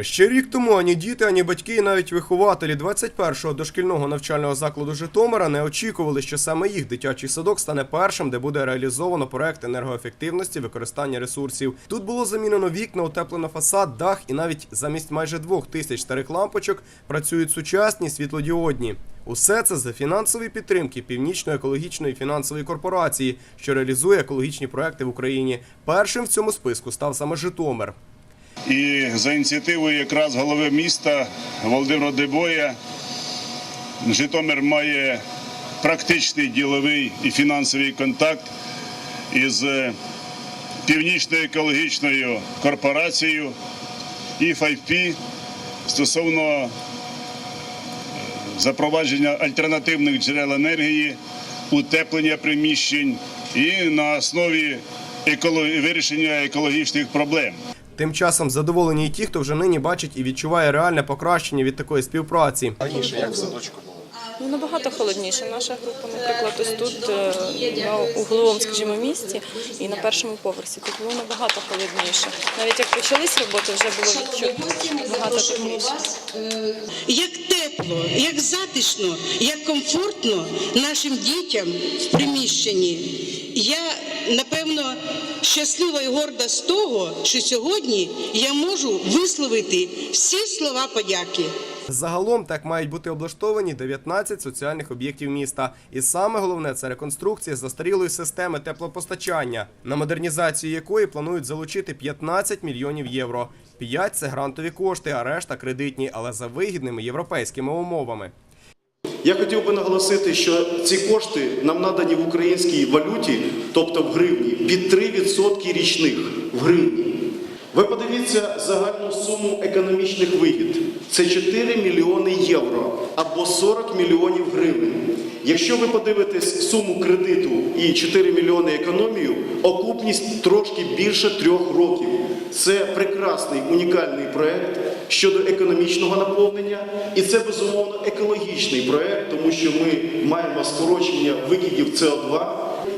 Ще рік тому ані діти, ані батьки, і навіть вихователі 21-го дошкільного навчального закладу Житомира не очікували, що саме їх дитячий садок стане першим, де буде реалізовано проект енергоефективності використання ресурсів. Тут було замінено вікна, утеплено фасад, дах, і навіть замість майже двох тисяч старих лампочок працюють сучасні світлодіодні. Усе це за фінансові підтримки Північної екологічної фінансової корпорації, що реалізує екологічні проекти в Україні. Першим в цьому списку став саме Житомир. І за ініціативою якраз голови міста Володимира Дебоя Житомир має практичний діловий і фінансовий контакт із Північною екологічною корпорацією E5P стосовно е, запровадження альтернативних джерел енергії, утеплення приміщень і на основі вирішення екологічних проблем. Тим часом задоволені і ті, хто вже нині бачить і відчуває реальне покращення від такої співпраці. Раніше як в садочку було? Ну, набагато холодніше. Наша група, наприклад, ось тут е, на угловому, скажімо, місці і на першому поверсі. Тут було набагато холодніше. Навіть як почались роботи, вже було відчутно набагато тепліше. як тепло, як затишно, як комфортно нашим дітям в приміщенні. Я напевно щаслива і горда з того, що сьогодні я можу висловити всі слова подяки. Загалом так мають бути облаштовані 19 соціальних об'єктів міста. І саме головне це реконструкція застарілої системи теплопостачання, на модернізацію якої планують залучити 15 мільйонів євро. 5 – це грантові кошти, а решта кредитні, але за вигідними європейськими умовами. Я хотів би наголосити, що ці кошти нам надані в українській валюті, тобто в гривні, під 3% річних в гривні. Ви подивіться загальну суму економічних вигід. Це 4 мільйони євро або 40 мільйонів гривень. Якщо ви подивитесь суму кредиту і 4 мільйони економію, окупність трошки більше трьох років. Це прекрасний унікальний проект щодо економічного наповнення, і це безумовно екологічний проект, тому що ми маємо скорочення викидів СО2,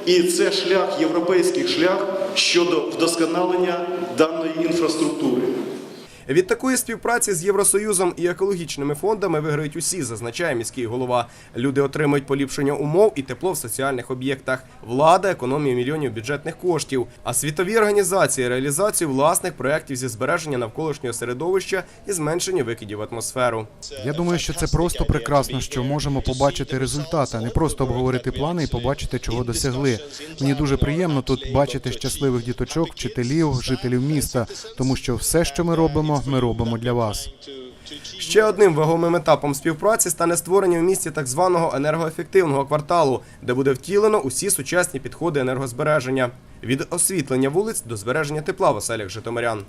і це шлях, європейський шлях щодо вдосконалення даної інфраструктури. Від такої співпраці з Євросоюзом і екологічними фондами виграють усі, зазначає міський голова. Люди отримують поліпшення умов і тепло в соціальних об'єктах. Влада економію мільйонів бюджетних коштів. А світові організації реалізацію власних проєктів зі збереження навколишнього середовища і зменшення викидів в атмосферу. Я думаю, що це просто прекрасно, що можемо побачити результати, а не просто обговорити плани і побачити, чого досягли. Мені дуже приємно тут бачити щасливих діточок, вчителів, жителів міста, тому що все, що ми робимо, ми робимо для вас. Ще одним вагомим етапом співпраці стане створення в місті так званого енергоефективного кварталу, де буде втілено усі сучасні підходи енергозбереження від освітлення вулиць до збереження тепла в оселях житомирян.